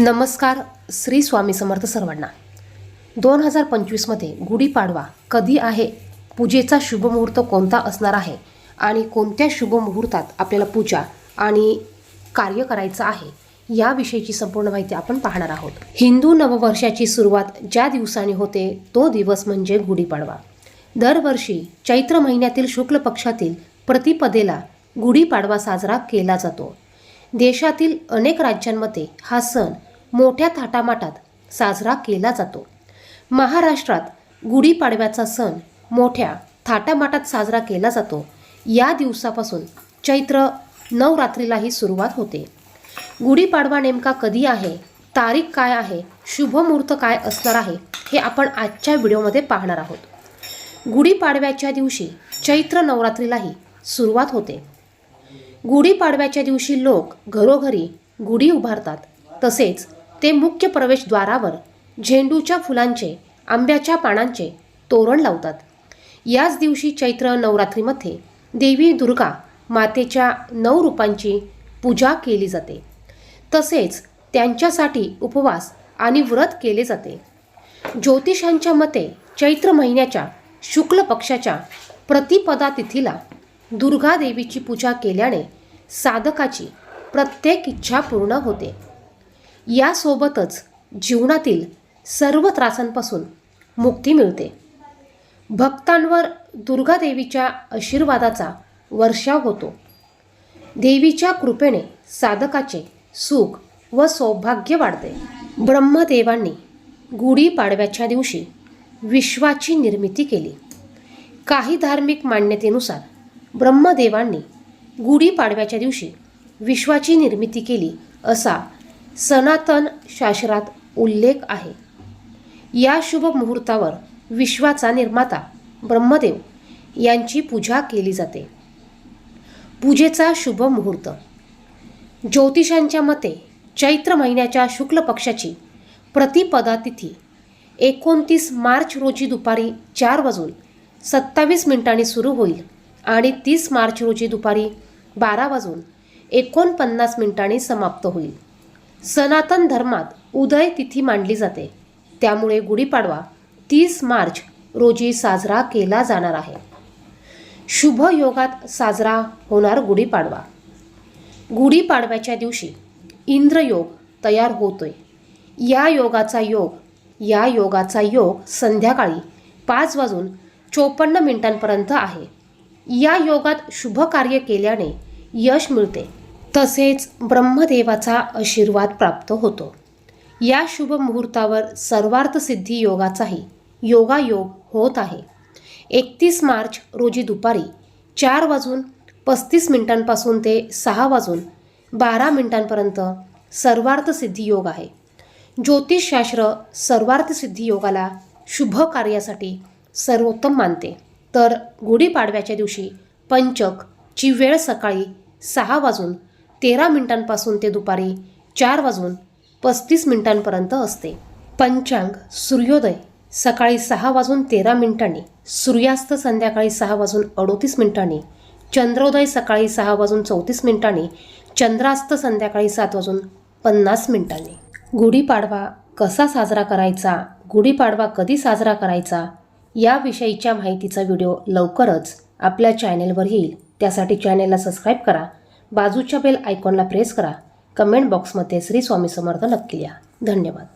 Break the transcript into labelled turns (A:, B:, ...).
A: नमस्कार श्री स्वामी समर्थ सर्वांना. दोन हजार पंचवीसमध्ये गुढीपाडवा कधी आहे? पूजेचा शुभमुहूर्त कोणता असणार आहे? आणि कोणत्या शुभमुहूर्तात आपल्याला पूजा आणि कार्य करायचं आहे? याविषयीची संपूर्ण माहिती आपण पाहणार आहोत. हिंदू नववर्षाची सुरुवात ज्या दिवसाने होते तो दिवस म्हणजे गुढीपाडवा. दरवर्षी चैत्र महिन्यातील शुक्ल पक्षातील प्रतिपदेला गुढीपाडवा साजरा केला जातो. देशातील अनेक राज्यांमध्ये हा सण मोठ्या थाटामाटात साजरा केला जातो. महाराष्ट्रात गुढीपाडव्याचा सण मोठ्या थाटामाटात साजरा केला जातो. या दिवसापासून चैत्र नवरात्रीलाही सुरुवात होते. गुढीपाडवा नेमका कधी आहे? तारीख काय आहे? शुभ मुहूर्त काय असणार आहे? हे आपण आजच्या व्हिडिओमध्ये पाहणार आहोत. गुढीपाडव्याच्या दिवशी चैत्र नवरात्रीलाही सुरुवात होते. गुढीपाडव्याच्या दिवशी लोक घरोघरी गुढी उभारतात. तसेच ते मुख्य प्रवेशद्वारावर झेंडूच्या फुलांचे आंब्याच्या पानांचे तोरण लावतात. याच दिवशी चैत्र नवरात्रीमध्ये देवी दुर्गा मातेच्या नऊ रूपांची पूजा केली जाते. तसेच त्यांच्यासाठी उपवास आणि व्रत केले जाते. ज्योतिषांच्या मते चैत्र महिन्याच्या शुक्ल पक्षाच्या प्रतिपदा तिथीला दुर्गा देवीची पूजा केल्याने साधकाची प्रत्येक इच्छा पूर्ण होते. यासोबतच जीवनातील सर्व त्रासांपासून मुक्ती मिळते. भक्तांवर दुर्गादेवीच्या आशीर्वादाचा वर्षाव होतो. देवीच्या कृपेने साधकाचे सुख व सौभाग्य वाढते. ब्रह्मदेवांनी गुढीपाडव्याच्या दिवशी विश्वाची निर्मिती केली. काही धार्मिक मान्यतेनुसार ब्रह्मदेवांनी गुढीपाडव्याच्या दिवशी विश्वाची निर्मिती केली असा सनातन शास्त्रात उल्लेख आहे. या शुभ मुहूर्तावर विश्वाचा निर्माता ब्रह्मदेव यांची पूजा केली जाते. पूजेचा शुभ मुहूर्त. ज्योतिषांच्या मते चैत्र महिन्याच्या शुक्ल पक्षाची प्रतिपदा तिथी एकोणतीस मार्च रोजी दुपारी चार वाजून सत्तावीस मिनिटांनी सुरू होईल आणि तीस मार्च रोजी दुपारी बारा वाजून एकोणपन्नास मिनिटांनी समाप्त होईल. सनातन धर्मात उदय तिथी मांडली जाते. त्यामुळे गुढीपाडवा तीस मार्च रोजी साजरा केला जाणार आहे. शुभ योगात साजरा होणार गुढीपाडवा. गुढीपाडव्याच्या दिवशी इंद्रयोग तयार होतोय. या योगाचा योग या योगाचा योग संध्याकाळी पाच वाजून चोपन्न मिनिटांपर्यंत आहे. या योगात शुभ कार्य केल्याने यश मिळते. तसेच ब्रह्मदेवाचा आशीर्वाद प्राप्त होतो. या शुभ मुहूर्तावर सर्वार्थ सिद्धी योगाचाही योगायोग होत आहे. एकतीस मार्च रोजी दुपारी चार वाजून पस्तीस मिनिटांपासून ते सहा वाजून बारा मिनिटांपर्यंत सर्वार्थ सिद्धी योग आहे. ज्योतिषशास्त्र सर्वार्थ सिद्धी योगाला शुभ कार्यासाठी सर्वोत्तम मानते. तर गुढीपाडव्याच्या दिवशी पंचकची वेळ सकाळी सहा वाजून तेरा मिनिटांपासून ते दुपारी चार वाजून पस्तीस मिनिटांपर्यंत असते. पंचांग सूर्योदय सकाळी सहा वाजून तेरा मिनिटांनी सूर्यास्त संध्याकाळी सहा वाजून अडोतीस मिनिटांनी चंद्रोदय सकाळी सहा वाजून चौतीस मिनिटांनी चंद्रास्त संध्याकाळी सात वाजून पन्नास मिनिटांनी. गुढीपाडवा कसा साजरा करायचा? गुढीपाडवा कधी साजरा करायचा? याविषयीच्या माहितीचा व्हिडिओ लवकरच आपल्या चॅनेलवर येईल. त्यासाठी चॅनेलला सबस्क्राईब करा. बाजूच्या बेल आयकॉनला प्रेस करा. कमेंट बॉक्समध्ये श्री स्वामी समर्थ नक्की लिहा. धन्यवाद.